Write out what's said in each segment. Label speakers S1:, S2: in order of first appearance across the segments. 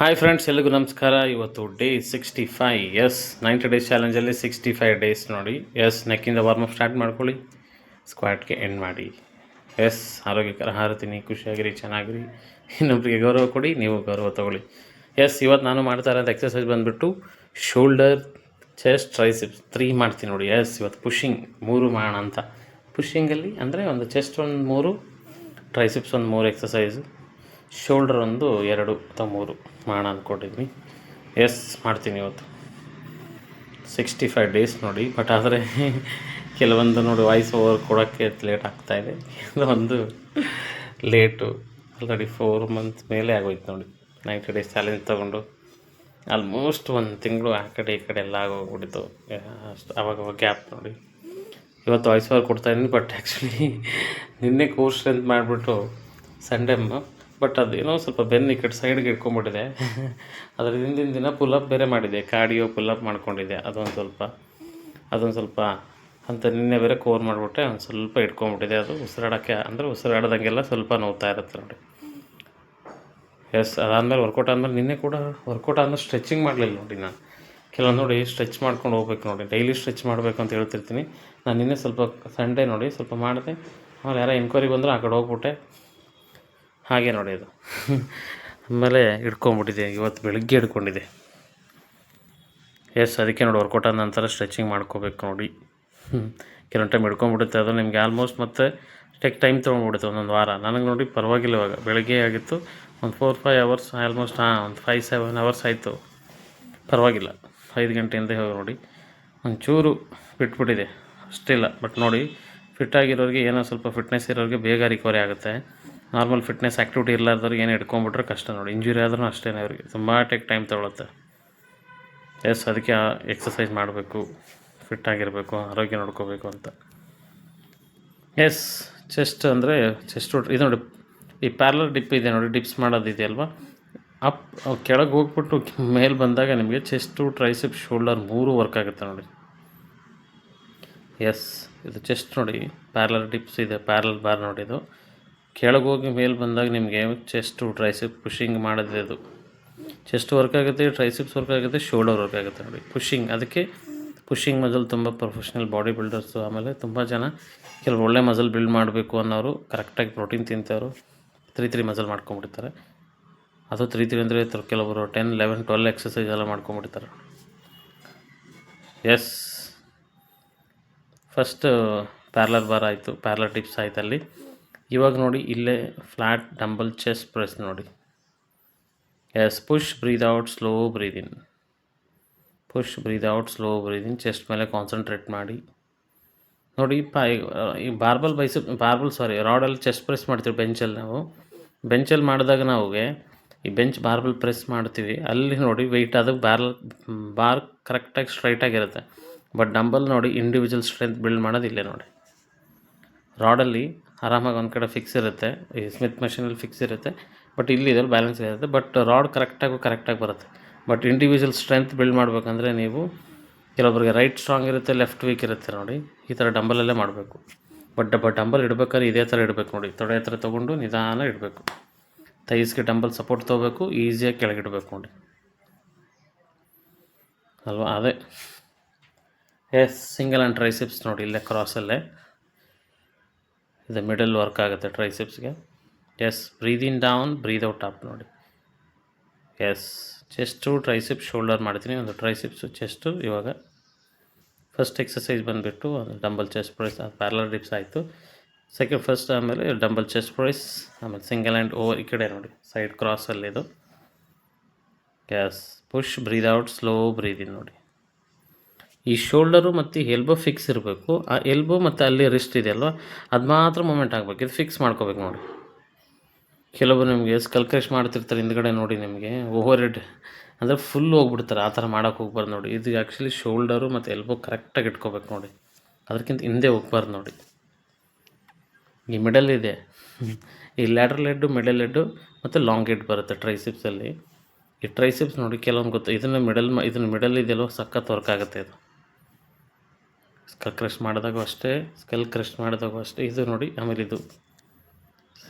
S1: Hi friends ಎಲ್ಲಿಗೂ ನಮಸ್ಕಾರ. ಇವತ್ತು day sixty five yes ninety days ಚಾಲೆಂಜಲ್ಲಿ sixty five days ನೋಡಿ ಎಸ್ ನೆಕ್ಕಿಂದ ವಾರ್ಮಪ್ ಸ್ಟಾರ್ಟ್ ಮಾಡ್ಕೊಳ್ಳಿ. ಸ್ಕ್ವಾಡ್ಗೆ ಎಂಡ್ ಮಾಡಿ. ಎಸ್ ಆರೋಗ್ಯಕರ ಆಹಾರ ತಿನ್ನಿ, ಖುಷಿಯಾಗಿರಿ, ಚೆನ್ನಾಗಿರಿ. ಇನ್ನೊಬ್ಬರಿಗೆ ಗೌರವ ಕೊಡಿ, ನೀವು ಗೌರವ ತೊಗೊಳ್ಳಿ. ಎಸ್ ಇವತ್ತು ನಾನು ಮಾಡ್ತಾ ಇರೋದು ಎಕ್ಸಸೈಸ್ ಬಂದುಬಿಟ್ಟು ಶೋಲ್ಡರ್ ಚೆಸ್ಟ್ ಟ್ರೈಸಿಪ್ಸ್ ತ್ರೀ ಮಾಡ್ತೀನಿ ನೋಡಿ. ಎಸ್ ಇವತ್ತು ಪುಷಿಂಗ್ ಮೂರು ಮಾಡೋಣ ಅಂತ. ಪುಷಿಂಗಲ್ಲಿ ಅಂದರೆ ಒಂದು ಚೆಸ್ಟ್ ಒಂದು ಮೂರು ಟ್ರೈಸಿಪ್ಸ್ ಒಂದು ಮೂರು ಎಕ್ಸಸೈಸು ಶೋಲ್ಡರ್ ಒಂದು ಎರಡು ಅಥವಾ ಮೂರು ಮಾಡ ಅಂದ್ಕೊಂಡಿದ್ವಿ ಎಸ್ ಮಾಡ್ತೀನಿ ಇವತ್ತು. ಸಿಕ್ಸ್ಟಿ ಫೈವ್ ಡೇಸ್ ನೋಡಿ, ಬಟ್ ಆದರೆ ಕೆಲವೊಂದು ನೋಡಿ ವಾಯ್ಸ್ ಓವರ್ ಕೊಡೋಕ್ಕೆ ಲೇಟ್ ಆಗ್ತಾಯಿದೆ ಒಂದು ಲೇಟು. ಆಲ್ರೆಡಿ ಫೋರ್ ಮಂತ್ ಮೇಲೆ ಆಗೋಯ್ತು ನೋಡಿ. ನೈಂಟಿ ಡೇಸ್ ಚಾಲೆಂಜ್ ತೊಗೊಂಡು ಆಲ್ಮೋಸ್ಟ್ ಒಂದು ತಿಂಗಳು ಆ ಕಡೆ ಈ ಕಡೆ ಎಲ್ಲ ಆಗೋಗ್ಬಿಟ್ಟಿತ್ತು. ಅಷ್ಟು ಅವಾಗ ಗ್ಯಾಪ್ ನೋಡಿ. ಇವತ್ತು ವಾಯ್ಸ್ ಓವರ್ ಕೊಡ್ತಾಯಿದ್ದೀನಿ ಬಟ್ ಆ್ಯಕ್ಚುಲಿ ನಿನ್ನೆ ಕೋರ್ಸ್ ಸ್ಟ್ರೆಂತ್ ಮಾಡಿಬಿಟ್ಟು ಸಂಡೇ ಬಟ್ ಅದೇನೋ ಸ್ವಲ್ಪ ಬೆನ್ನು ಈ ಕಡೆ ಸೈಡ್ಗೆ ಇಟ್ಕೊಂಡ್ಬಿಟ್ಟಿದೆ ಅದ್ರ ಹಿಂದಿನ ದಿನ ಪುಲಪ್ ಬೇರೆ ಮಾಡಿದೆ. ಕಾರ್ಡಿಯೋ ಪುಲಪ್ ಮಾಡ್ಕೊಂಡಿದ್ದೆ. ಅದೊಂದು ಸ್ವಲ್ಪ ಅದೊಂದು ಸ್ವಲ್ಪ ಅಂತ ನಿನ್ನೆ ಬೇರೆ ಕೋರ್ ಮಾಡಿಬಿಟ್ಟೆ. ಒಂದು ಸ್ವಲ್ಪ ಇಟ್ಕೊಂಡ್ಬಿಟ್ಟಿದೆ ಅದು ಉಸಿರಾಡೋಕ್ಕೆ, ಅಂದರೆ ಉಸಿರಾಡ್ದಂಗೆಲ್ಲ ಸ್ವಲ್ಪ ನೋವ್ತಾ ಇರುತ್ತೆ ನೋಡಿ. ಎಸ್ ಅದಾದಮೇಲೆ ವರ್ಕೌಟ್ ಆದಮೇಲೆ ನಿನ್ನೆ ಕೂಡ ವರ್ಕೌಟ್ ಆದಮೇಲೆ ಸ್ಟ್ರೆಚಿಂಗ್ ಮಾಡಲಿಲ್ಲ ನೋಡಿ ನಾನು. ಕೆಲವೊಂದು ನೋಡಿ ಸ್ಟ್ರೆಚ್ ಮಾಡ್ಕೊಂಡು ಹೋಗ್ಬೇಕು ನೋಡಿ. ಡೈಲಿ ಸ್ಟ್ರೆಚ್ ಮಾಡಬೇಕು ಅಂತ ಹೇಳ್ತಿರ್ತೀನಿ. ನಾನು ನಿನ್ನೆ ಸ್ವಲ್ಪ ಸಂಡೇ ನೋಡಿ ಸ್ವಲ್ಪ ಮಾಡಿದೆ. ಆಮೇಲೆ ಯಾರೋ ಎನ್ಕ್ವೈರಿ ಬಂದರೂ ಆ ಕಡೆ ಹೋಗ್ಬಿಟ್ಟೆ. ಹಾಗೆ ನೋಡಿ ಅದು. ಆಮೇಲೆ ಹಿಡ್ಕೊಂಬಿಟ್ಟಿದೆ, ಇವತ್ತು ಬೆಳಗ್ಗೆ ಹಿಡ್ಕೊಂಡಿದೆ. ಎಸ್, ಅದಕ್ಕೆ ನೋಡಿ ವರ್ಕೌಟ್ ಆದ ನಂತರ ಸ್ಟ್ರೆಚಿಂಗ್ ಮಾಡ್ಕೋಬೇಕು ನೋಡಿ. ಕೆಲವೊಂದು ಟೈಮ್ ಹಿಡ್ಕೊಂಬಿಡುತ್ತೆ, ಅದು ನಿಮಗೆ ಆಲ್ಮೋಸ್ಟ್ ಮತ್ತೆ ಟೆಕ್ ಟೈಮ್ ತೊಗೊಂಡ್ಬಿಡುತ್ತೆ ಒಂದೊಂದು ವಾರ. ನನಗೆ ನೋಡಿ ಪರವಾಗಿಲ್ಲ ಇವಾಗ. ಬೆಳಗ್ಗೆ ಆಗಿತ್ತು, ಒಂದು ಫೋರ್ ಫೈವ್ ಅವರ್ಸ್ ಆಲ್ಮೋಸ್ಟ್ ಹಾಂ, ಒಂದು ಫೈವ್ ಸೆವೆನ್ ಅವರ್ಸ್ ಆಯಿತು. ಪರವಾಗಿಲ್ಲ. ಐದು ಗಂಟೆಯಿಂದ ಹೋಗಿ ನೋಡಿ. ಒಂಚೂರು ಬಿಟ್ಬಿಟ್ಟಿದೆ. ಅಷ್ಟಿಲ್ಲ. ಬಟ್ ನೋಡಿ ಫಿಟ್ ಆಗಿರೋರಿಗೆ ಏನೋ ಸ್ವಲ್ಪ ಫಿಟ್ನೆಸ್ ಇರೋರಿಗೆ ಬೇಗ ರಿಕವರಿ ಆಗುತ್ತೆ. ನಾರ್ಮಲ್ ಫಿಟ್ನೆಸ್ ಆ್ಯಕ್ಟಿವಿಟಿ ಇರಲಾರ್ದವ್ರಿಗೆ ಏನು ಹಿಡ್ಕೊಂಬಿಟ್ರೆ ಕಷ್ಟ ನೋಡಿ. ಇಂಜುರಿ ಆದ್ರೂ ಅಷ್ಟೇ ಅವ್ರಿಗೆ. ತುಂಬ ಟೇಕ್ ಟೈಮ್ ತೊಗೊಳುತ್ತೆ. ಎಸ್ ಅದಕ್ಕೆ ಎಕ್ಸಸೈಸ್ ಮಾಡಬೇಕು ಫಿಟ್ ಆಗಿರಬೇಕು, ಆರೋಗ್ಯ ನೋಡ್ಕೋಬೇಕು ಅಂತ. ಎಸ್ ಚೆಸ್ಟ್ ಅಂದರೆ ಚೆಸ್ಟ್ ಇದು ನೋಡಿ, ಈ ಪ್ಯಾರಲರ್ ಡಿಪ್ ಇದೆ ನೋಡಿ ಡಿಪ್ಸ್ ಮಾಡೋದಿದೆಯಲ್ವಾ ಅಪ್ ಕೆಳಗೆ ಹೋಗ್ಬಿಟ್ಟು ಮೇಲೆ ಬಂದಾಗ ನಿಮಗೆ ಚೆಸ್ಟು ಟ್ರೈಸಿಪ್ ಶೋಲ್ಡರ್ ಮೂರು ವರ್ಕ್ ಆಗುತ್ತೆ ನೋಡಿ. ಎಸ್ ಇದು ಚೆಸ್ಟ್ ನೋಡಿ ಪ್ಯಾರಲರ್ ಡಿಪ್ಸ್ ಇದೆ ಪ್ಯಾರಲ್ ಬಾರ್ ನೋಡಿ ಇದು. ಕೆಳಗೆ ಹೋಗಿ ಮೇಲೆ ಬಂದಾಗ ನಿಮಗೆ ಚೆಸ್ಟು ಟ್ರೈಸಿಪ್ ಪುಷಿಂಗ್ ಮಾಡೋದಿದೆ ಅದು. ಚೆಸ್ಟ್ ವರ್ಕ್ ಆಗುತ್ತೆ ಟ್ರೈಸಿಪ್ಸ್ ವರ್ಕ್ ಆಗುತ್ತೆ ಶೋಲ್ಡರ್ ವರ್ಕ್ ಆಗುತ್ತೆ ನೋಡಿ. ಪುಷಿಂಗ್ ಅದಕ್ಕೆ ಪುಷಿಂಗ್ ಮಜಲ್ ತುಂಬ ಪ್ರೊಫೆಷ್ನಲ್ ಬಾಡಿ ಬಿಲ್ಡರ್ಸು ಆಮೇಲೆ ತುಂಬ ಜನ ಕೆಲವು ಒಳ್ಳೆ ಮಜಲ್ ಬಿಲ್ಡ್ ಮಾಡಬೇಕು ಅನ್ನೋರು ಕರೆಕ್ಟಾಗಿ ಪ್ರೋಟೀನ್ ತಿಂತವರು ತ್ರೀ ತ್ರೀ ಮಜಲ್ ಮಾಡ್ಕೊಂಬಿಡ್ತಾರೆ ಅದು ತ್ರೀ ತ್ರೀ ಅಂದರೆ ಕೆಲವರು ಟೆನ್ ಲೆವೆನ್ ಟ್ವೆಲ್ ಎಕ್ಸಸೈಸ್ ಎಲ್ಲ ಮಾಡ್ಕೊಂಬಿಡ್ತಾರೆ ಎಸ್ ಫಸ್ಟ್ ಪ್ಯಾರ್ಲರ್ ಬಾರ್ ಆಯಿತು ಪ್ಯಾರ್ಲರ್ ಟಿಪ್ಸ್ ಆಯ್ತು ಅಲ್ಲಿ ಇವಾಗ ನೋಡಿ ಇಲ್ಲೇ ಫ್ಲ್ಯಾಟ್ ಡಂಬಲ್ ಚೆಸ್ಟ್ ಪ್ರೆಸ್ ನೋಡಿ. Yes push breathe out slow breathe in push breathe out slow breathe in chest ಮೇಲೆ ಕಾನ್ಸಂಟ್ರೇಟ್ ಮಾಡಿ. ನೋಡಿ ಪಾ ಈ ಬಾರ್ಬಲ್ ಬೈಸ ಬಾರ್ಬಲ್ ಸಾರಿ ರಾಡಲ್ಲಿ ಚೆಸ್ಟ್ ಪ್ರೆಸ್ ಮಾಡ್ತೀವಿ ಬೆಂಚಲ್ಲಿ ನಾವು. ಬೆಂಚಲ್ಲಿ ಮಾಡಿದಾಗ ನಾವುಗೆ ಈ ಬೆಂಚ್ ಬಾರ್ಬಲ್ ಪ್ರೆಸ್ ಮಾಡ್ತೀವಿ. ಅಲ್ಲಿ ನೋಡಿ ವೆಯ್ಟ್ ಅದು ಬಾರ್ ಬಾರ್ ಕರೆಕ್ಟಾಗಿ ಸ್ಟ್ರೈಟಾಗಿರುತ್ತೆ ಬಟ್ ಡಂಬಲ್ ನೋಡಿ ಇಂಡಿವಿಜುವಲ್ ಸ್ಟ್ರೆಂತ್ ಬಿಲ್ಡ್ ಮಾಡೋದು ಇಲ್ಲೇ ನೋಡಿ ರಾಡಲ್ಲಿ ಆರಾಮಾಗಿ ಒಂದು ಕಡೆ ಫಿಕ್ಸ್ ಇರುತ್ತೆ. ಈ ಸ್ಮಿತ್ ಮೆಷಿನಲ್ಲಿ ಫಿಕ್ಸ್ ಇರುತ್ತೆ. ಬಟ್ ಇಲ್ಲಿ ಇದ್ರಲ್ಲಿ ಬ್ಯಾಲೆನ್ಸ್ ಇರುತ್ತೆ. ಬಟ್ ರಾಡ್ ಕರೆಕ್ಟಾಗಿ ಕರೆಕ್ಟಾಗಿ ಬರುತ್ತೆ. ಬಟ್ ಇಂಡಿವಿಜುವಲ್ ಸ್ಟ್ರೆಂತ್ ಬಿಲ್ಡ್ ಮಾಡಬೇಕಂದ್ರೆ ನೀವು ಕೆಲವೊಬ್ಬರಿಗೆ ರೈಟ್ ಸ್ಟ್ರಾಂಗ್ ಇರುತ್ತೆ ಲೆಫ್ಟ್ ವೀಕ್ ಇರುತ್ತೆ ನೋಡಿ. ಈ ಥರ ಡಂಬಲಲ್ಲೇ ಮಾಡಬೇಕು. ಬಟ್ ಬಟ್ ಡಂಬಲ್ ಇಡ್ಬೇಕಾದ್ರೆ ಇದೇ ಥರ ಇಡಬೇಕು ನೋಡಿ. ತೊಡೆ ಹತ್ರ ತೊಗೊಂಡು ನಿಧಾನ ಇಡಬೇಕು. ತೈಸ್ಗೆ ಡಂಬಲ್ ಸಪೋರ್ಟ್ ತೊಗೋಬೇಕು. ಈಸಿಯಾಗಿ ಕೆಳಗಿಡಬೇಕು ನೋಡಿ. ಅಲ್ವಾ? ಅದೇ. ಎಸ್ ಸಿಂಗಲ್ ಆ್ಯಂಡ್ ಟ್ರೈಸಿಪ್ಸ್ ನೋಡಿ, ಇಲ್ಲೇ ಕ್ರಾಸಲ್ಲೇ ಇದು ಮಿಡಲ್ ವರ್ಕ್ ಆಗುತ್ತೆ ಟ್ರೈಸಿಪ್ಸ್ಗೆ yes breathe in down breathe out up ನೋಡಿ ಎಸ್ ಚೆಸ್ಟು ಟ್ರೈಸಿಪ್ ಶೋಲ್ಡರ್ ಮಾಡ್ತೀನಿ ಒಂದು ಟ್ರೈಸಿಪ್ಸು ಚೆಸ್ಟು ಇವಾಗ ಫಸ್ಟ್ ಎಕ್ಸಸೈಸ್ ಬಂದುಬಿಟ್ಟು ಒಂದು dumbbell chest press parallel dips ಆಯಿತು ಸೆಕೆಂಡ್ ಫಸ್ಟ್ ಆಮೇಲೆ ಡಂಬಲ್ ಚೆಸ್ಟ್ ಪ್ರೈಸ್ ಆಮೇಲೆ ಸಿಂಗಲ್ ಆ್ಯಂಡ್ ಓವರ್ ಈ ಕಡೆ ನೋಡಿ ಸೈಡ್ ಕ್ರಾಸಲ್ಲಿ ಇದು yes push breathe out slow breathe in ನೋಡಿ ಈ ಶೋಲ್ಡರು ಮತ್ತು ಎಲ್ಬೋ ಫಿಕ್ಸ್ ಇರಬೇಕು. ಆ ಎಲ್ಬೋ ಮತ್ತು ಅಲ್ಲಿ ರಿಸ್ಟ್ ಇದೆಯಲ್ವ ಅದು ಮಾತ್ರ ಮೂಮೆಂಟ್ ಆಗಬೇಕು. ಇದು ಫಿಕ್ಸ್ ಮಾಡ್ಕೋಬೇಕು ನೋಡಿ. ಕೆಲವರು ನಿಮಗೆ ಸ್ಕಲ್ ಕ್ರಶ್ ಮಾಡ್ತಿರ್ತಾರೆ ಹಿಂದ್ಗಡೆ ನೋಡಿ ನಿಮಗೆ. ಓವರ್ ಹೆಡ್ ಅಂದರೆ ಫುಲ್ ಹೋಗ್ಬಿಡ್ತಾರೆ. ಆ ಥರ ಮಾಡೋಕೆ ಹೋಗ್ಬಾರ್ದು ನೋಡಿ. ಇದು ಆ್ಯಕ್ಚುಲಿ ಶೋಲ್ಡರು ಮತ್ತು ಎಲ್ಬೋ ಕರೆಕ್ಟಾಗಿ ಇಟ್ಕೋಬೇಕು ನೋಡಿ. ಅದಕ್ಕಿಂತ ಹಿಂದೆ ಹೋಗ್ಬಾರ್ದು ನೋಡಿ. ಈ ಮಿಡಲ್ ಇದೆ. ಈ ಲ್ಯಾಟ್ರಲ್ ಹೆಡ್ಡು, ಮಿಡಲ್ ಹೆಡ್ಡು ಮತ್ತು ಲಾಂಗ್ ಹೆಡ್ ಬರುತ್ತೆ ಟ್ರೈಸಿಪ್ಸಲ್ಲಿ. ಈ ಟ್ರೈಸಿಪ್ಸ್ ನೋಡಿ ಕೆಲವೊಂದು ಗೊತ್ತು. ಇದನ್ನು ಮಿಡಲ್ ಇದನ್ನು ಮಿಡಲ್ ಇದೆಯಲ್ಲೋ ಸಖತ್ ವರ್ಕ್ ಆಗುತ್ತೆ ಇದು. ಸ್ಕಲ್ ಕ್ರಶ್ ಮಾಡಿದಾಗೂ ಅಷ್ಟೇ ಸ್ಕಲ್ ಕ್ರಶ್ ಮಾಡಿದಾಗೂ ಅಷ್ಟೇ. ಇದು ನೋಡಿ, ಆಮೇಲೆ ಇದು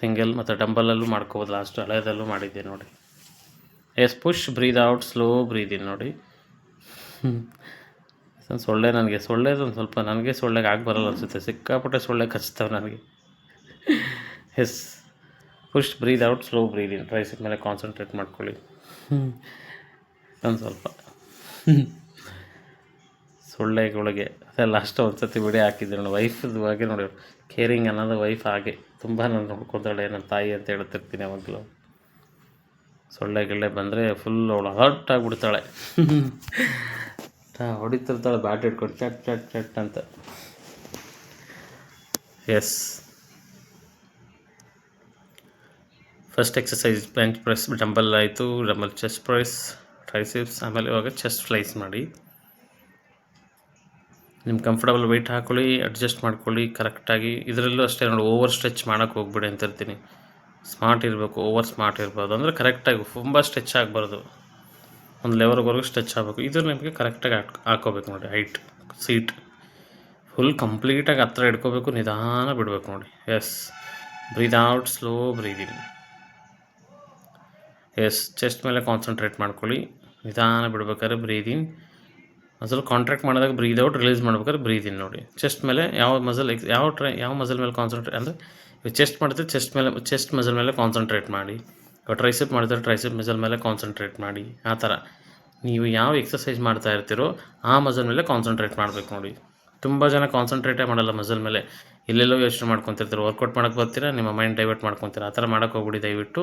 S1: ಸಿಂಗಲ್ ಮತ್ತು ಡಂಬಲಲ್ಲೂ ಮಾಡ್ಕೋಬೋದು ಲಾಸ್ಟ್ ಹಳೆಯದಲ್ಲೂ ಮಾಡಿದ್ದೆ ನೋಡಿ. Yes push breathe out slow breathe ನೋಡಿ. ಹ್ಮ್. ಸೊಳ್ಳೆ ನನಗೆ, ಸೊಳ್ಳೆದು ಒಂದು ಸ್ವಲ್ಪ, ನನಗೆ ಸೊಳ್ಳೆಗೆ ಆಗಿ ಬರಲ್ಲ ಅನಿಸುತ್ತೆ. ಸಿಕ್ಕಾಪಟ್ಟೆ ಸೊಳ್ಳೆ ಕಚ್ತವೆ ನನಗೆ. Yes push breathe out slow breathe in tricep ಮೇಲೆ ಕಾನ್ಸಂಟ್ರೇಟ್ ಮಾಡ್ಕೊಳ್ಳಿ. ಒಂದು ಸ್ವಲ್ಪ. ಸೊಳ್ಳೆಗಳಿಗೆ ಅದೆಲ್ಲ ಅಷ್ಟು ಒಂದು ಸತಿ ವಿಡಿಯೋ ಹಾಕಿದ್ದೆ ನೋಡಿ ವೈಫದು ಹಾಗೆ ನೋಡಿ ಕೇರಿಂಗ್ ಅನ್ನೋದು ವೈಫ್ ಹಾಗೆ. ತುಂಬ ನಾನು ನೋಡ್ಕೊತಾಳೆ ನನ್ನ ತಾಯಿ ಅಂತ ಹೇಳ್ತಿರ್ತೀನಿ ಯಾವಾಗಲೂ. ಸೊಳ್ಳೆ ಗಿಳ್ಳೆ ಬಂದರೆ ಫುಲ್ ಅವಳು ಹರ್ಟ್ ಆಗಿಬಿಡ್ತಾಳೆ. ಹೊಡಿತಿರ್ತಾಳೆ ಬ್ಯಾಟ್ ಇಟ್ಕೊಂಡು ಚಟ್ ಚಟ್ ಚಟ್ ಅಂತ. Yes first exercise bench press dumbbell ಆಯಿತು ಡಂಬಲ್ ಚೆಸ್ಟ್ ಪ್ರೆಸ್ ಟ್ರೈಸಿಪ್ಸ್ ಆಮೇಲೆ ಇವಾಗ ಚೆಸ್ಟ್ ಫ್ಲೈಸ್ ಮಾಡಿ. ನಿಮ್ಮ ಕಂಫರ್ಟಬಲ್ ವೆಯ್ಟ್ ಹಾಕ್ಕೊಳ್ಳಿ ಅಡ್ಜಸ್ಟ್ ಮಾಡ್ಕೊಳ್ಳಿ ಕರೆಕ್ಟಾಗಿ ಇದರಲ್ಲೂ ಅಷ್ಟೇ ನೋಡಿ ಓವರ್ ಸ್ಟ್ರೆಚ್ ಮಾಡೋಕ್ಕೆ ಹೋಗ್ಬಿಡಿ ಅಂತ ಇರ್ತೀನಿ. ಸ್ಮಾರ್ಟ್ ಇರಬೇಕು ಓವರ್ ಸ್ಮಾರ್ಟ್ ಇರ್ಬೋದು ಅಂದರೆ ಕರೆಕ್ಟಾಗಿ ತುಂಬ ಸ್ಟ್ರೆಚ್ ಆಗಬಾರ್ದು. ಒಂದು ಲೆವಲ್ವರೆಗೂ ಸ್ಟ್ರೆಚ್ ಆಗಬೇಕು. ಇದು ನಿಮಗೆ ಕರೆಕ್ಟಾಗಿ ಹಾಕ್ ಹಾಕೋಬೇಕು ನೋಡಿ ಹೈಟ್ ಸೀಟ್ ಫುಲ್ ಕಂಪ್ಲೀಟಾಗಿ ಹತ್ರ ಇಟ್ಕೋಬೇಕು ನಿಧಾನ ಬಿಡಬೇಕು ನೋಡಿ. Yes breathe out slow breathing yes chest ಮೇಲೆ ಕಾನ್ಸಂಟ್ರೇಟ್ ಮಾಡ್ಕೊಳ್ಳಿ. ನಿಧಾನ ಬಿಡ್ಬೇಕಾದ್ರೆ ಬ್ರೀದಿಂಗ್ ಅದ್ರಲ್ಲಿ ಕಾಂಟ್ರಾಕ್ಟ್ ಮಾಡಿದಾಗ ಬ್ರೀದ್ ಔಟ್ ರಿಲೀಸ್ ಮಾಡ್ಬೇಕಾದ್ರೆ ಬ್ರೀದ್ ಇನ್ ನೋಡಿ. ಚೆಸ್ಟ್ ಮೇಲೆ ಯಾವ ಮಸಲ್ ಎಕ್ಸ್ ಯಾವ ಟ್ರೈ ಯಾವ ಮಸಲ್ ಮೇಲೆ ಕಾನ್ಸಂಟ್ರೇಟ್ ಅಂದರೆ ಚೆಸ್ಟ್ ಮಾಡಿದ್ರೆ ಚೆಸ್ಟ್ ಮೇಲೆ ಚೆಸ್ಟ್ ಮಸಲ್ ಮೇಲೆ ಕಾನ್ಸಂಟ್ರೇಟ್ ಮಾಡಿ. ಟ್ರೈಸೆಪ್ ಮಾಡಿದ್ರೆ ಟ್ರೈಸೆಪ್ ಮಸಲ್ ಮೇಲೆ ಕಾನ್ಸಂಟ್ರೇಟ್ ಮಾಡಿ. ಆ ಥರ. ನೀವು ಯಾವ ಎಕ್ಸಸೈಸ್ ಮಾಡ್ತಾ ಇರ್ತೀರೋ ಆ ಮಸಲ್ ಮೇಲೆ ಕಾನ್ಸಂಟ್ರೇಟ್ ಮಾಡಬೇಕು ನೋಡಿ. ತುಂಬ ಜನ ಕಾನ್ಸಂಟ್ರೇಟೇ ಮಾಡಲ್ಲ ಮಸಲ್ ಮೇಲೆ. ಎಲ್ಲೆಲ್ಲೋ ಯೋಚನೆ ಮಾಡ್ಕೊತಿರ್ತಾರೆ. ವರ್ಕೌಟ್ ಮಾಡೋಕ್ಕೆ ಬರ್ತೀರಾ, ನಿಮ್ಮ ಮೈಂಡ್ ಡೈವರ್ಟ್ ಮಾಡ್ಕೊತೀರಾ. ಆ ಥರ ಮಾಡೋಕ್ಕೆ ಹೋಗ್ಬಿಡಿ, ದಯವಿಟ್ಟು.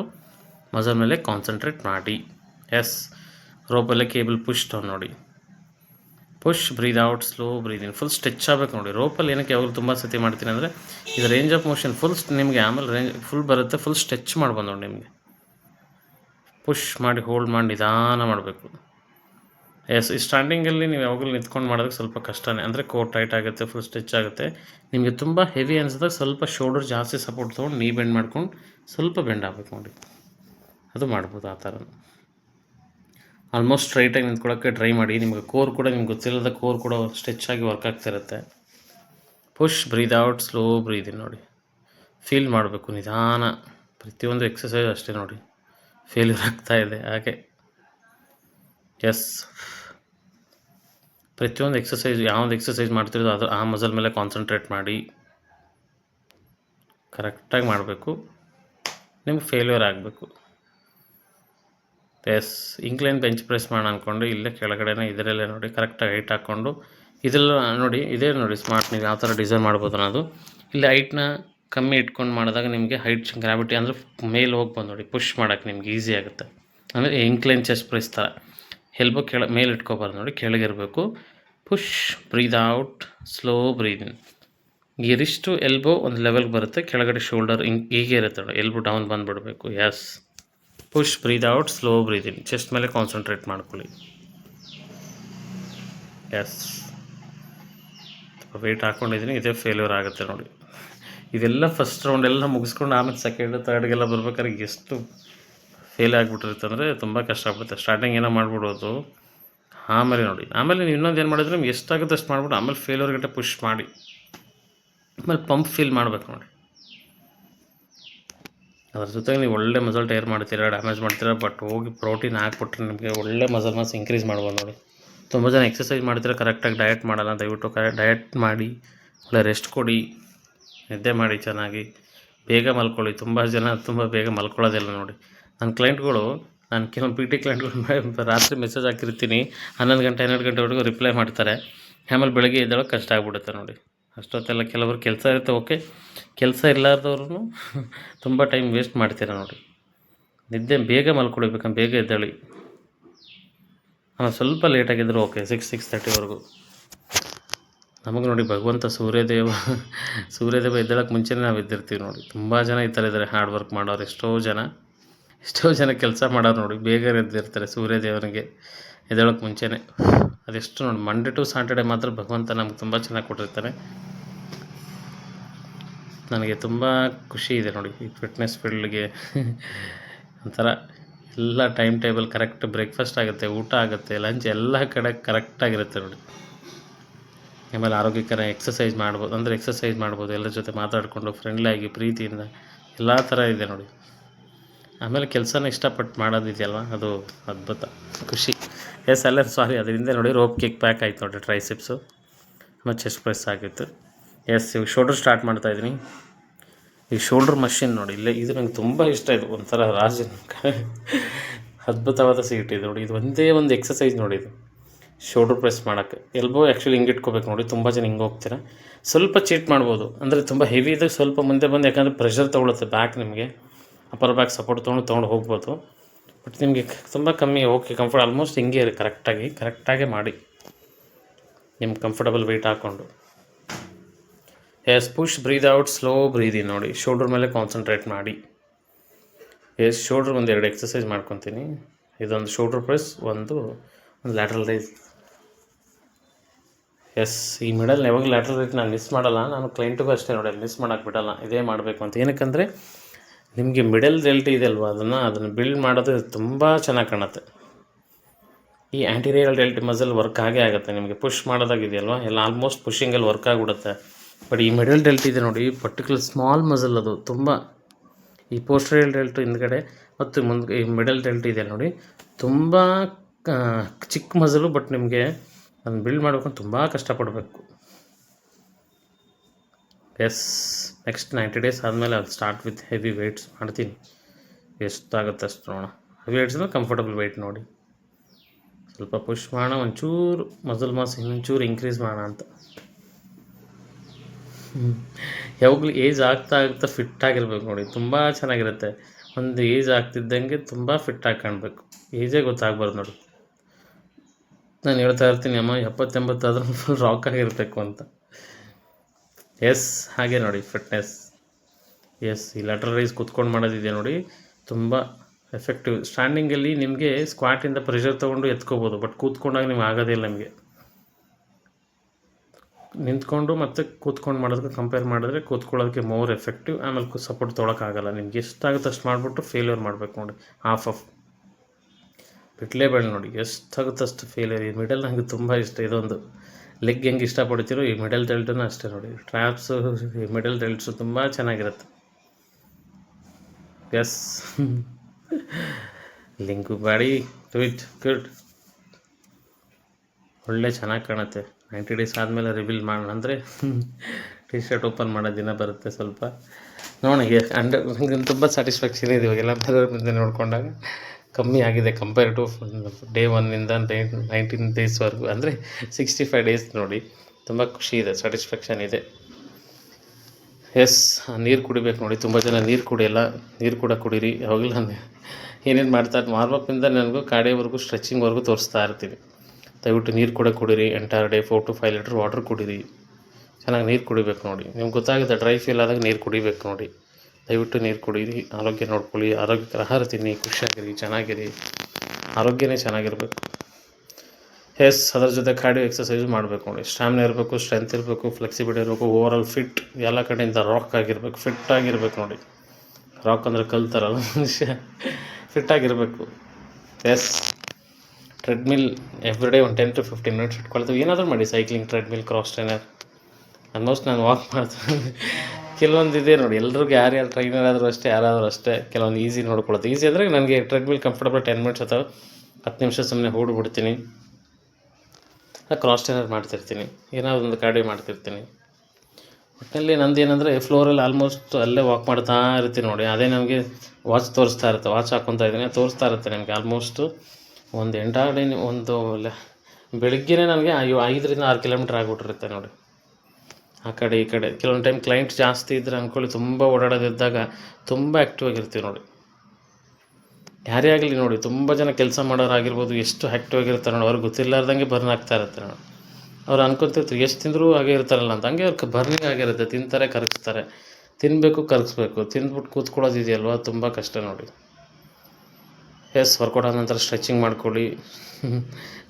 S1: ಮಸಲ್ ಮೇಲೆ ಕಾನ್ಸಂಟ್ರೇಟ್ ಮಾಡಿ. ಎಸ್ ರೋಪಲ್ಲೇ ಕೇಬಲ್ ಪುಷ್ ಡೌನ್ ನೋಡಿ. Push breathe out slow breathe in full stretch ಆಗಬೇಕು ನೋಡಿ. ರೋಪಲ್ಲಿ ಏನಕ್ಕೆ ಯಾವಾಗಲೂ ತುಂಬ ಸತಿ ಮಾಡ್ತೀನಿ ಅಂದರೆ, ಇದು ರೇಂಜ್ ಆಫ್ ಮೋಷನ್ ಫುಲ್ ನಿಮಗೆ ಆಮೇಲೆ ರೇಂಜ್ ಫುಲ್ ಬರುತ್ತೆ ಫುಲ್ ಸ್ಟ್ರೆಚ್ ಮಾಡ್ಬೋದು ನೋಡಿ ನಿಮಗೆ. ಪುಷ್ ಮಾಡಿ ಹೋಲ್ಡ್ ಮಾಡಿ, ನಿಧಾನ ಮಾಡಬೇಕು. ಎಸ್ ಈ ಸ್ಟ್ಯಾಂಡಿಂಗಲ್ಲಿ ನೀವು ಯಾವಾಗಲೂ ನಿಂತ್ಕೊಂಡು ಮಾಡೋದಕ್ಕೆ ಸ್ವಲ್ಪ ಕಷ್ಟನೇ. ಅಂದರೆ ಕೋಟ್ ಟೈಟ್ ಆಗುತ್ತೆ ಫುಲ್ ಸ್ಟ್ರೆಚ್ ಆಗುತ್ತೆ. ನಿಮಗೆ ತುಂಬ ಹೆವಿ ಅನಿಸಿದಾಗ ಸ್ವಲ್ಪ ಶೋಲ್ಡರ್ ಜಾಸ್ತಿ ಸಪೋರ್ಟ್ ತೊಗೊಂಡು ನೀ ಬೆಂಡ್ ಮಾಡ್ಕೊಂಡು ಸ್ವಲ್ಪ ಬೆಂಡ್ ಆಗಬೇಕು ನೋಡಿ. ಅದು ಮಾಡ್ಬೋದು ಆ ಥರ ಆಲ್ಮೋಸ್ಟ್ ಸ್ಟ್ರೈಟಾಗಿ ನಿಂತ್ಕೊಳ್ಳೋಕ್ಕೆ ಟ್ರೈ ಮಾಡಿ. ನಿಮಗೆ ಕೋರ್ ಕೂಡ ನಿಮ್ಗೆ ಗೊತ್ತಿಲ್ಲದ ಕೋರ್ ಕೂಡ ಸ್ಟ್ರೆಚ್ ಆಗಿ ವರ್ಕ್ ಆಗ್ತಿರುತ್ತೆ push breathe out slow breathe in ನೋಡಿ. ಫೀಲ್ ಮಾಡಬೇಕು ನಿಧಾನ. ಪ್ರತಿಯೊಂದು ಎಕ್ಸಸೈಸ್ ಅಷ್ಟೇ ನೋಡಿ. ಫೇಲ್ಯೂರ್ ಆಗ್ತಾ ಇದೆ. ಹಾಗೆ. ಎಸ್ ಪ್ರತಿಯೊಂದು ಎಕ್ಸಸೈಸ್ ಯಾವ್ದು ಎಕ್ಸಸೈಸ್ ಮಾಡ್ತಿರೋದು ಅದು ಆ ಮಸಲ್ ಮೇಲೆ ಕಾನ್ಸಂಟ್ರೇಟ್ ಮಾಡಿ. ಕರೆಕ್ಟಾಗಿ ಮಾಡಬೇಕು. ನಿಮ್ಗೆ ಫೇಲ್ಯೂರ್ ಆಗಬೇಕು. ಎಸ್ ಇಂಕ್ಲೈನ್ ಬೆಂಚ್ ಪ್ರೆಸ್ ಮಾಡೋಣ ಅಂದ್ಕೊಂಡು ಇಲ್ಲೇ ಕೆಳಗಡೆನೇ ಇದರಲ್ಲೇ ನೋಡಿ ಕರೆಕ್ಟಾಗಿ ಹೈಟ್ ಹಾಕ್ಕೊಂಡು ಇದೆಲ್ಲ ನೋಡಿ, ಇದೇ ನೋಡಿ ಸ್ಮಾರ್ಟ್ ನೀವು ಯಾವ ಥರ ಡಿಸೈನ್ ಮಾಡ್ಬೋದು ಅನ್ನೋದು. ಇಲ್ಲಿ ಹೈಟ್ನ ಕಮ್ಮಿ ಇಟ್ಕೊಂಡು ಮಾಡಿದಾಗ ನಿಮಗೆ ಹೈಟ್ ಗ್ರಾವಿಟಿ ಅಂದರೆ ಮೇಲೆ ಹೋಗ್ಬೋದು ನೋಡಿ ಪುಷ್ ಮಾಡೋಕ್ಕೆ ನಿಮ್ಗೆ ಈಸಿ ಆಗುತ್ತೆ. ಅಂದರೆ ಇಂಕ್ಲೈನ್ ಚೆಸ್ಟ್ ಪ್ರೆಸ್ ಥರ. ಎಲ್ಬೋ ಕೆಳ, ಮೇಲೆ ಇಟ್ಕೋಬಾರ್ದು ನೋಡಿ ಕೆಳಗಿರಬೇಕು ಪುಷ್ ಬ್ರೀದ್ ಔಟ್ ಸ್ಲೋ ಬ್ರೀದ್ ಇನ್ ರಿಸ್ಟು ಎಲ್ಬೋ ಒಂದು ಲೆವೆಲ್ಗೆ ಬರುತ್ತೆ, ಕೆಳಗಡೆ ಶೋಲ್ಡರ್ ಹಿಂಗೆ ಹೀಗೆ ಇರುತ್ತೆ ನೋಡಿ elbow down ಬಂದುಬಿಡಬೇಕು. Yes push breathe out slow breathe in chest ಮೇಲೆ ಕಾನ್ಸಂಟ್ರೇಟ್ ಮಾಡ್ಕೊಳ್ಳಿ. ಎಸ್ ವೇಟ್ ಹಾಕ್ಕೊಂಡಿದ್ದೀನಿ ಇದೇ ಫೇಲ್ಯೂರ್ ಆಗುತ್ತೆ ನೋಡಿ. ಇದೆಲ್ಲ ಫಸ್ಟ್ ರೌಂಡ್ ಎಲ್ಲ ಮುಗಿಸ್ಕೊಂಡು ಆಮೇಲೆ ಸೆಕೆಂಡ್ ತರ್ಡ್ಗೆಲ್ಲ ಬರ್ಬೇಕಾದ್ರೆ ಎಷ್ಟು ಫೇಲ್ ಆಗಿಬಿಟ್ಟಿರುತ್ತೆ ಅಂದರೆ ತುಂಬ ಕಷ್ಟ ಆಗ್ಬಿಡುತ್ತೆ. ಸ್ಟಾರ್ಟಿಂಗ್ ಏನೋ ಮಾಡಿಬಿಡೋದು. ಆಮೇಲೆ ನೋಡಿ. ಆಮೇಲೆ ನೀವು ಇನ್ನೊಂದು ಏನು ಮಾಡಿದ್ರೆ ನಿಮ್ಗೆ ಎಷ್ಟಾಗುತ್ತೆ ಅಷ್ಟು ಮಾಡಿಬಿಟ್ಟು ಆಮೇಲೆ ಫೇಲ್ಯೂರ್ ಪುಷ್ ಮಾಡಿ. ಆಮೇಲೆ ಪಂಪ್ ಫೀಲ್ ಮಾಡ್ಬೇಕು ನೋಡಿ. ಅದ್ರ ಜೊತೆಗೆ ನೀವು ಒಳ್ಳೆ ಮಸಲ್ ಟೈರ್ ಮಾಡ್ತೀರಾ ಡ್ಯಾಮೇಜ್ ಮಾಡ್ತೀರಾ ಬಟ್ ಹೋಗಿ ಪ್ರೋಟೀನ್ ಹಾಕ್ಬಿಟ್ರೆ ನಿಮಗೆ ಒಳ್ಳೆ ಮಸಲ್ ಮಾಸ್ ಇನ್ಕ್ರೀಸ್ ಮಾಡ್ಬೋದು ನೋಡಿ. ತುಂಬ ಜನ ಎಕ್ಸಸೈಸ್ ಮಾಡ್ತೀರಾ ಕರೆಕ್ಟಾಗಿ ಡಯಟ್ ಮಾಡಲ್ಲ ದಯವಿಟ್ಟು ಕರೆ ಡಯಟ್ ಮಾಡಿ, ಒಳ್ಳೆ ರೆಸ್ಟ್ ಕೊಡಿ, ನಿದ್ದೆ ಮಾಡಿ ಚೆನ್ನಾಗಿ, ಬೇಗ ಮಲ್ಕೊಳ್ಳಿ. ತುಂಬ ಜನ ತುಂಬ ಬೇಗ ಮಲ್ಕೊಳ್ಳೋದಿಲ್ಲ ನೋಡಿ. ನನ್ನ ಕ್ಲೈಂಟ್ಗಳು ನಾನು ಕೆಲವೊಂದು ಪಿ ಟಿ ಕ್ಲೈಂಟ್ಗಳು ರಾತ್ರಿ ಮೆಸೇಜ್ ಹಾಕಿರ್ತೀನಿ, ಹನ್ನೊಂದು ಗಂಟೆ, ಹನ್ನೆರಡು ಗಂಟೆವರೆಗೂ ರಿಪ್ಲೈ ಮಾಡ್ತಾರೆ. ಆಮೇಲೆ ಬೆಳಗ್ಗೆ ಎದ್ದೇಳೋಕೆ ಕಷ್ಟ ಆಗಿಬಿಡುತ್ತೆ ನೋಡಿ. ಅಷ್ಟೊತ್ತೆಲ್ಲ ಕೆಲವರು ಕೆಲಸ ಇರುತ್ತೆ ಓಕೆ ಕೆಲಸ ಇರಲಾರ್ದವ್ರು ತುಂಬ ಟೈಮ್ ವೇಸ್ಟ್ ಮಾಡ್ತೀರ ನೋಡಿ. ನಿದ್ದೆ ಬೇಗ ಮಲ್ಕೊಳ್ಬೇಕಂತ ಬೇಗ ಎದ್ದೇಳಿ. ಹಾಂ ಸ್ವಲ್ಪ ಲೇಟಾಗಿದ್ದರೂ ಓಕೆ ಸಿಕ್ಸ್ ಸಿಕ್ಸ್ ತರ್ಟಿವರೆಗೂ ನಮಗೆ ನೋಡಿ ಭಗವಂತ ಸೂರ್ಯದೇವ ಸೂರ್ಯದೇವ ಎದ್ದೇಳಕ್ಕೆ ಮುಂಚೆನೇ ನಾವು ಎದ್ದಿರ್ತೀವಿ ನೋಡಿ. ತುಂಬ ಜನ ಈ ಥರ ಇದ್ದಾರೆ ಹಾರ್ಡ್ ವರ್ಕ್ ಮಾಡೋರು, ಎಷ್ಟೋ ಜನ ಎಷ್ಟೋ ಜನ ಕೆಲಸ ಮಾಡೋರು ನೋಡಿ, ಬೇಗ ಎದ್ದಿರ್ತಾರೆ ಸೂರ್ಯದೇವನಿಗೆ ಎದ್ದೇಳಕ್ಕೆ ಮುಂಚೆನೇ. ಅದೆಷ್ಟು ನೋಡಿ ಮಂಡೇ ಟು ಸಾಟರ್ಡೆ ಮಾತ್ರ ಭಗವಂತ ನಮ್ಗೆ ತುಂಬ ಚೆನ್ನಾಗಿ ಕೊಟ್ಟಿರ್ತಾನೆ. ನನಗೆ ತುಂಬ ಖುಷಿ ಇದೆ ನೋಡಿ, ಈ ಫಿಟ್ನೆಸ್ ಫೀಲ್ಡ್ಗೆ ಒಂಥರ ಎಲ್ಲ ಟೈಮ್ ಟೇಬಲ್ ಕರೆಕ್ಟ್ ಬ್ರೇಕ್ಫಾಸ್ಟ್ ಆಗುತ್ತೆ, ಊಟ ಆಗುತ್ತೆ ಲಂಚ್ ಎಲ್ಲ ಕಡೆ ಕರೆಕ್ಟಾಗಿರುತ್ತೆ ನೋಡಿ. ಆಮೇಲೆ ಆರೋಗ್ಯಕರ ಎಕ್ಸಸೈಸ್ ಮಾಡ್ಬೋದು, ಅಂದರೆ ಎಕ್ಸಸೈಸ್ ಮಾಡ್ಬೋದು, ಎಲ್ಲರ ಜೊತೆ ಮಾತಾಡಿಕೊಂಡು ಫ್ರೆಂಡ್ಲಿ ಆಗಿ, ಪ್ರೀತಿಯಿಂದ ಎಲ್ಲ ಥರ ಇದೆ ನೋಡಿ. ಆಮೇಲೆ ಕೆಲಸನ ಇಷ್ಟಪಟ್ಟು ಮಾಡೋದಿದೆಯಲ್ಲ ಅದು ಅದ್ಭುತ, ಖುಷಿ. ಎಸ್ ಅಲ್ಲ ಸಾರಿ ಅದರಿಂದ ನೋಡಿ ರೋಪ್ ಕಿಕ್ ಪ್ಯಾಕ್ ಆಯ್ತು ನೋಡಿ ಟ್ರೈಸಿಪ್ಸು ಆಮೇಲೆ ಚೆಸ್ಟ್ ಪ್ರೆಸ್ ಆಗಿತ್ತು. ಎಸ್ ಇವಾಗ ಶೋಲ್ಡ್ರ್ ಸ್ಟಾರ್ಟ್ ಮಾಡ್ತಾ ಇದ್ದೀನಿ. ಈ ಶೋಲ್ಡ್ರ್ ಮಷಿನ್ ನೋಡಿ, ಇಲ್ಲೇ, ಇದು ನಂಗೆ ತುಂಬ ಇಷ್ಟ, ಇದು ಒಂಥರ ರಾಜನ. ಅದ್ಭುತವಾದ ಸೀಟ್ ಇದು ನೋಡಿ, ಇದು ಒಂದೇ ಒಂದು ಎಕ್ಸಸೈಸ್ ನೋಡಿ ಇದು. ಶೋಲ್ಡ್ರ್ ಪ್ರೆಸ್ ಮಾಡೋಕ್ಕೆ. ಎಲ್ಬೋ ಆ್ಯಕ್ಚುಲಿ ಹಿಂಗೆ ಇಟ್ಕೋಬೇಕು ನೋಡಿ, ತುಂಬ ಜನ ಹಿಂಗೆ ಹೋಗ್ತೀರ? ಸ್ವಲ್ಪ ಚೀಟ್ ಮಾಡ್ಬೋದು. ಅಂದರೆ ತುಂಬ ಹೆವಿ ಇದ್ದಾಗ ಸ್ವಲ್ಪ ಮುಂದೆ ಬಂದು, ಯಾಕಂದರೆ ಪ್ರೆಷರ್ ತೊಗೊಳುತ್ತೆ ಬ್ಯಾಕ್ ನಿಮಗೆ. ಅಪ್ಪರ್ ಬ್ಯಾಕ್ ಸಪೋರ್ಟ್ ತೊಗೊಂಡು ತೊಗೊಂಡು ಹೋಗ್ಬೋದು. ಬಟ್ ನಿಮಗೆ ತುಂಬ ಕಮ್ಮಿ ಓಕೆ ಕಂಫರ್ಟ್ ಆಲ್ಮೋಸ್ಟ್ ಹಿಂಗೆ ಇರಿ ಕರೆಕ್ಟಾಗಿ ಕರೆಕ್ಟಾಗೇ ಮಾಡಿ. ನಿಮ್ಮ ಕಂಫರ್ಟಬಲ್ ವೆಯ್ಟ್ ಹಾಕ್ಕೊಂಡು yes push breathe out slow breathe ನೋಡಿ ಶೋಲ್ಡ್ರ್ ಮೇಲೆ ಕಾನ್ಸಂಟ್ರೇಟ್ ಮಾಡಿ. ಎಸ್ ಶೋಲ್ಡ್ರ್ ಒಂದು ಎರಡು ಎಕ್ಸಸೈಸ್ ಮಾಡ್ಕೊತೀನಿ. ಇದೊಂದು ಶೋಲ್ಡ್ರ್ ಪ್ರೆಸ್ ಒಂದು ಒಂದು ಲ್ಯಾಟ್ರಲ್ ರೈಸ್ ಎಸ್ ಈ ಮಿಡಲ್ ಯಾವಾಗ ಲ್ಯಾಟ್ರಲ್ ರೈಸ್ ನಾನು ಮಿಸ್ ಮಾಡಲ್ಲ. ನಾನು ಕ್ಲೈಂಟಿಗೂ ಅಷ್ಟೇ ನೋಡಿ ಮಿಸ್ ಮಾಡೋಕೆ ಬಿಡಲ್ಲ. ಇದೇ ಮಾಡಬೇಕು ಅಂತ. ಏನಕ್ಕಂದರೆ, ನಿಮಗೆ ಮಿಡಲ್ ಡೆಲ್ಟ್ ಅಲ್ವಾ ಅದನ್ನು ಅದನ್ನು ಬಿಲ್ಡ್ ಮಾಡೋದು ತುಂಬ ಚೆನ್ನಾಗಿ ಕಾಣುತ್ತೆ. ಈ ಆ್ಯಂಟಿರಿಯಲ್ ಡೆಲ್ಟ್ ಮಸಲ್ ವರ್ಕ್ ಆಗೇ ಆಗುತ್ತೆ. ನಿಮಗೆ ಪುಷ್ ಮಾಡೋದಾಗಿದೆಯಲ್ವಾ? ಎಲ್ಲ ಆಲ್ಮೋಸ್ಟ್ ಪುಷಿಂಗಲ್ಲಿ ವರ್ಕ್ ಆಗಿಬಿಡುತ್ತೆ. ಬಟ್ ಈ ಮಿಡಲ್ ಡೆಲ್ಟ್ ಇದೆ ನೋಡಿ ಪರ್ಟಿಕ್ಯುಲರ್ ಸ್ಮಾಲ್ ಮಸಲ್ ಅದು ತುಂಬ, ಈ ಪೋಸ್ಟ್ರಿಯಲ್ ಡೆಲ್ಟ್ ಹಿಂದ್ಗಡೆ ಮತ್ತು ಮುಂದೆ, ಈ ಮಿಡಲ್ ಡೆಲ್ಟ್ ಇದೆ ನೋಡಿ. ತುಂಬ ಚಿಕ್ಕ ಮಸಲು ಬಟ್ ನಿಮಗೆ ಅದನ್ನು ಬಿಲ್ಡ್ ಮಾಡ್ಬೇಕಂತ ತುಂಬ ಕಷ್ಟಪಡಬೇಕು. ಎಸ್ ನೆಕ್ಸ್ಟ್ ನೈಂಟಿ ಡೇಸ್ ಆದಮೇಲೆ ಅದು ಸ್ಟಾರ್ಟ್ ವಿತ್ ಹೆವಿ ವೆಯ್ಟ್ಸ್ ಮಾಡ್ತೀನಿ. ಎಷ್ಟಾಗುತ್ತೆ ಅಷ್ಟು ನೋಡೋಣ. ಹೆವಿ ವೆಯ್ಟ್ಸ್ ಅಂದರೆ ಕಂಫರ್ಟಬಲ್ ವೆಯ್ಟ್ ನೋಡಿ. ಸ್ವಲ್ಪ ಪುಷ್ ಮಾಡೋಣ, ಒಂಚೂರು ಮಸಲ್ ಮಾಸ್ ಇನ್ನೊಂಚೂರು ಇನ್ಕ್ರೀಸ್ ಮಾಡೋಣ ಅಂತ. ಯಾವಾಗಲೂ ಏಜ್ ಆಗ್ತಾ ಆಗ್ತಾ ಫಿಟ್ ಆಗಿರ್ಬೇಕು ನೋಡಿ, ತುಂಬ ಚೆನ್ನಾಗಿರುತ್ತೆ. ಒಂದು ಏಜ್ ಆಗ್ತಿದ್ದಂಗೆ ತುಂಬ ಫಿಟ್ಟಾಗಿ ಕಾಣಬೇಕು ಏಜೇ ಗೊತ್ತಾಗ್ಬಾರ್ದು ನೋಡಿ. ನಾನು ಹೇಳ್ತಾ ಇರ್ತೀನಿ ಅಮ್ಮ, ಎಪ್ಪತ್ತೆಂಬತ್ತಾದ್ರೂ ಫುಲ್ ರಾಕ್ ಆಗಿರಬೇಕು ಅಂತ. ಎಸ್ ಹಾಗೆ ನೋಡಿ ಫಿಟ್ನೆಸ್ ಎಸ್ ಈ ಲೆಟರ್ ರೈಸ್ ಕೂತ್ಕೊಂಡು ಮಾಡೋದಿದೆ ನೋಡಿ, ತುಂಬ ಎಫೆಕ್ಟಿವ್ ಸ್ಟ್ಯಾಂಡಿಂಗಲ್ಲಿ ನಿಮಗೆ ಸ್ಕ್ವಾಟಿಂದ ಪ್ರೆಷರ್ ತೊಗೊಂಡು ಎತ್ಕೋಬೋದು ಬಟ್ ಕೂತ್ಕೊಂಡಾಗ ನಿಮ್ಗೆ ಆಗೋದಿಲ್ಲ ನಿಮಗೆ. ನಿಂತ್ಕೊಂಡು ಮತ್ತು ಕೂತ್ಕೊಂಡು ಮಾಡೋದಕ್ಕೆ ಕಂಪೇರ್ ಮಾಡಿದ್ರೆ ಕೂತ್ಕೊಳ್ಳೋದಕ್ಕೆ ಮೋರ್ ಎಫೆಕ್ಟಿವ್ ಆಮೇಲೆ ಸಪೋರ್ಟ್ ತೊಗೊಳಕ್ಕಾಗಲ್ಲ. ನಿಮ್ಗೆ ಎಷ್ಟಾಗುತ್ತೆ ಅಷ್ಟು ಮಾಡಿಬಿಟ್ಟು ಫೇಲ್ಯೂರ್ ಮಾಡಬೇಕು ನೋಡಿ. ಹಾಫ್ ಆಫ್ ಬಿಟ್ಲೇಬೇಡ ನೋಡಿ. ಎಷ್ಟಾಗುತ್ತೆ ಅಷ್ಟು ಫೇಲ್ಯೂರ್ ಈ ಮಿಡಲ್ ನನಗೆ ತುಂಬ ಇಷ್ಟ. ಇದೊಂದು ಲೆಗ್ ಹೆಂಗೆ ಇಷ್ಟಪಡ್ತೀರೋ ಈ ಮಿಡಲ್ ಡೆಲ್ಟನ್ನು ಅಷ್ಟೇ ನೋಡಿ. ಟ್ರ್ಯಾಪ್ಸು ಈ ಮಿಡಲ್ ಡೆಲ್ಟ್ಸು ತುಂಬ ಚೆನ್ನಾಗಿರುತ್ತೆ. ಎಸ್ ಲಿಂಕು ಬಾಡಿ ಟ್ವಿಟ್ ಗುಡ್ ಒಳ್ಳೆ ಚೆನ್ನಾಗಿ ಕಾಣುತ್ತೆ. ನೈಂಟಿ ಡೇಸ್ ಆದಮೇಲೆ ರಿವೀಲ್ ಮಾಡೋಣ. ಅಂದರೆ ಟಿ ಶರ್ಟ್ ಓಪನ್ ಮಾಡೋ ದಿನ ಬರುತ್ತೆ ಸ್ವಲ್ಪ. ನೋಡೋಣ ಅಂಡರ್ ನನಗೆ ತುಂಬ ಸ್ಯಾಟಿಸ್ಫ್ಯಾಕ್ಷನ್ ಇದೆ ಇವಾಗೆಲ್ಲ ಬೇರೆಯವ್ರ ಮುಂದೆ ನೋಡಿಕೊಂಡಾಗ. ಕಮ್ಮಿ ಆಗಿದೆ ಕಂಪೇರ್ ಟು ಡೇ ಒನ್ನಿಂದ ನೈನ್ಟೀನ್ ಡೇಸ್ವರೆಗೂ ಅಂದರೆ ಸಿಕ್ಸ್ಟಿ ಫೈವ್ ಡೇಸ್ ನೋಡಿ. ತುಂಬ ಖುಷಿ ಇದೆ ಸ್ಯಾಟಿಸ್ಫ್ಯಾಕ್ಷನ್ ಇದೆ. ಎಸ್ ನೀರು ಕುಡಿಬೇಕು ನೋಡಿ. ತುಂಬ ಜನ ನೀರು ಕುಡಿಯಲ್ಲ ನೀರು ಕೂಡ ಕುಡೀರಿ. ಯಾವಾಗಲೂ ನಾನು ಏನೇನು ಮಾಡ್ತಾ ವಾರ್ಮಪ್ಪಿಂದ ನನಗೂ ಕಾಡೆವರೆಗೂ ಸ್ಟ್ರೆಚಿಂಗ್ವರೆಗೂ ತೋರಿಸ್ತಾ ಇರ್ತೀನಿ. ದಯವಿಟ್ಟು ನೀರು ಕೂಡ ಕುಡೀರಿ entire day four to five litre water ಕುಡೀರಿ. ಚೆನ್ನಾಗಿ ನೀರು ಕುಡಿಬೇಕು ನೋಡಿ. ನಿಮ್ಗೆ ಗೊತ್ತಾಗುತ್ತೆ ಡ್ರೈ ಫೀಲ್ ಆದಾಗ ನೀರು ಕುಡಿಬೇಕು ನೋಡಿ. ದಯವಿಟ್ಟು ನೀರು ಕುಡೀರಿ, ಆರೋಗ್ಯ ನೋಡ್ಕೊಳ್ಳಿ, ಆರೋಗ್ಯಕರ ಆಹಾರ ತಿನ್ನಿ, ಖುಷಿಯಾಗಿರಿ, ಚೆನ್ನಾಗಿರಿ. ಆರೋಗ್ಯನೇ ಚೆನ್ನಾಗಿರಬೇಕು. ಎಸ್ ಅದರ ಜೊತೆ ಕಾರ್ಡಿಯೋ ಎಕ್ಸಸೈಸ್ ಮಾಡಬೇಕು ನೋಡಿ. ಸ್ಟ್ಯಾಮಿನ ಇರಬೇಕು ಸ್ಟ್ರೆಂತ್ ಇರಬೇಕು ಫ್ಲೆಕ್ಸಿಬಿಲಿಟಿ ಇರಬೇಕು ಓವರ್ ಆಲ್ ಫಿಟ್ ಎಲ್ಲ ಕಡೆಯಿಂದ ರಾಕ್ ಆಗಿರ್ಬೇಕು ಫಿಟ್ ಆಗಿರಬೇಕು ನೋಡಿ. ರಾಕ್ ಅಂದರೆ ಕಲ್ತಾರಲ್ಲ ಮನುಷ್ಯ. ಫಿಟ್ ಆಗಿರಬೇಕು. ಎಸ್ ಟ್ರೆಡ್ಮಿಲ್ ಎವ್ರಿ ಡೇ ಒಂದು ಟೆನ್ ಟು ಫಿಫ್ಟೀನ್ ಮಿನಿಟ್ಸ್ ಇಟ್ಕೊಳ್ತೀವಿ. ಏನಾದರೂ ಮಾಡಿ cycling treadmill cross trainer almost ನಾನು ವಾಕ್ ಮಾಡ್ತೀನಿ. ಕೆಲವೊಂದು ಇದೆ ನೋಡಿ, ಎಲ್ರಿಗೂ ಯಾರ್ಯಾರು ಟ್ರೈನರ್ ಆದರೂ ಅಷ್ಟೇ ಯಾರಾದರೂ ಅಷ್ಟೇ, ಕೆಲವೊಂದು ಈಸಿ ನೋಡ್ಕೊಳ್ಳೋದು ಈಸಿ ಅಂದರೆ ನನಗೆ ಟ್ರೆಡ್ಮಿಲ್ ಕಂಫರ್ಟಬಲ್ ಟೆನ್ ಮಿನಿಟ್ಸ್ ಅಥವಾ ಹತ್ತು ನಿಮಿಷ ಸುಮ್ಮನೆ ಹೂಡ್ಬಿಡ್ತೀನಿ ಕ್ರಾಸ್ ಟ್ರೈನರ್ ಮಾಡ್ತಿರ್ತೀನಿ. ಏನಾದರೂ ಒಂದು ಕಾರ್ಡಿಯೋ ಮಾಡ್ತಿರ್ತೀನಿ. ಒಟ್ಟಿನಲ್ಲಿ ನಂದು ಏನಂದರೆ ಫ್ಲೋರಲ್ಲಿ ಆಲ್ಮೋಸ್ಟ್ ಅಲ್ಲೇ ವಾಕ್ ಮಾಡ್ತಾ ಇರ್ತೀನಿ ನೋಡಿ. ಅದೇ ನಮಗೆ ವಾಚ್ ತೋರಿಸ್ತಾ ಇರುತ್ತೆ. ವಾಚ್ ಹಾಕ್ಕೊತಾ ಇದ್ದೀನಿ. ತೋರಿಸ್ತಾ ಇರುತ್ತೆ ನಿಮಗೆ ಆಲ್ಮೋಸ್ಟು ಒಂದು ಎಂಟಾಗಡೆ ಒಂದು ಲೆ- ಬೆಳಿಗ್ಗೆನೇ ನನಗೆ ಐ ಐದರಿಂದ ಆರು ಕಿಲೋಮೀಟ್ರ್ ಆಗಿಬಿಟ್ಟಿರುತ್ತೆ ನೋಡಿ. ಆ ಕಡೆ ಈ ಕಡೆ. ಕೆಲವೊಂದು ಟೈಮ್ ಕ್ಲೈಂಟ್ ಜಾಸ್ತಿ ಇದ್ದರೆ ಅಂದ್ಕೊಳ್ಳಿ ತುಂಬ ಓಡಾಡೋದಿದ್ದಾಗ ತುಂಬ ಆ್ಯಕ್ಟಿವ್ ಆಗಿರ್ತೀವಿ ನೋಡಿ. ಯಾರೇ ಆಗಲಿ ನೋಡಿ, ತುಂಬ ಜನ ಕೆಲಸ ಮಾಡೋರಾಗಿರ್ಬೋದು, ಎಷ್ಟು ಆ್ಯಕ್ಟಿವ್ ಆಗಿರ್ತಾರೆ ನೋಡಿ. ಅವ್ರಿಗೆ ಗೊತ್ತಿಲ್ಲಾರ್ದಂಗೆ ಬರ್ನ್ ಆಗ್ತಾ ಇರುತ್ತೆ ನೋಡಿ. ಅವ್ರು ಅನ್ಕೊತಿರ್ತಾರೆ, ಎಷ್ಟು ತಿಂದರೂ ಹಾಗೆ ಇರ್ತಾರಲ್ಲ ಅಂತ. ಹಂಗೆ ಅವ್ರಿಗೆ ಬರ್ನಿಂಗ್ ಆಗಿರುತ್ತೆ. ತಿಂತಾರೆ ಕರಗಿಸ್ತಾರೆ ತಿನ್ನಬೇಕು ಕರಗಿಸ್ಬೇಕು ತಿಂದ್ಬಿಟ್ಟು ಕೂತ್ಕೊಳ್ಳೋದಿದೆಯಲ್ವ? ತುಂಬ ಕಷ್ಟ ನೋಡಿ. ಎಸ್ ವರ್ಕೌಟ್ ಆದ ನಂತರ ಸ್ಟ್ರೆಚಿಂಗ್ ಮಾಡ್ಕೊಳ್ಳಿ.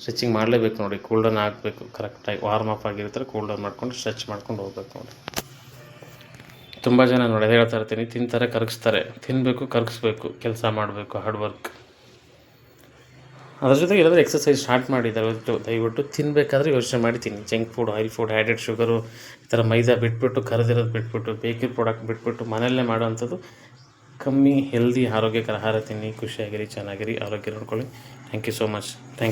S1: ಸ್ಟ್ರೆಚಿಂಗ್ ಮಾಡಲೇಬೇಕು ನೋಡಿ. ಕೂಲ್ ಡೌನ್ ಆಗಬೇಕು. ಕರೆಕ್ಟಾಗಿ ವಾರ್ಮ್ ಅಪ್ ಆಗಿರ್ತಾರೆ ಕೂಲ್ ಡೌನ್ ಮಾಡ್ಕೊಂಡು ಸ್ಟ್ರೆಚ್ ಮಾಡ್ಕೊಂಡು ಹೋಗ್ಬೇಕು ನೋಡಿ. ತುಂಬ ಜನ ನೋಡಿ ಹೇಳ್ತಾ ಇರ್ತೀನಿ, ತಿಂತಾರೆ, ಕರಗಿಸ್ತಾರೆ. ತಿನ್ನಬೇಕು ಕರಗಿಸ್ಬೇಕು. ಕೆಲಸ ಮಾಡಬೇಕು ಹಾರ್ಡ್ ವರ್ಕ್ ಅದ್ರ ಜೊತೆಗೆ ಏನಾದರೂ ಎಕ್ಸಸೈಸ್ ಸ್ಟಾರ್ಟ್ ಮಾಡಿ ದಯವಿಟ್ಟು ದಯವಿಟ್ಟು ತಿನ್ನಬೇಕಾದ್ರೆ ಯೋಚನೆ ಮಾಡಿ ತಿನ್ನಿ. Junk food oil food added sugar ಈ ಥರ ಮೈದಾ ಬಿಟ್ಬಿಟ್ಟು, ಕರೆದಿರೋದು ಬಿಟ್ಬಿಟ್ಟು ಬೇಕರಿ ಪ್ರಾಡಕ್ಟ್ ಬಿಟ್ಬಿಟ್ಟು, ಮನೆಯಲ್ಲೇ ಮಾಡೋವಂಥದ್ದು ಕಮ್ಮಿ ಹೆಲ್ದಿ ಆರೋಗ್ಯಕರ ಆಹಾರ ತಿನ್ನಿ ಖುಷಿಯಾಗಿರಿ ಚೆನ್ನಾಗಿರಿ ಆರೋಗ್ಯ ನೋಡ್ಕೊಳ್ಳಿ. Thank you so much thank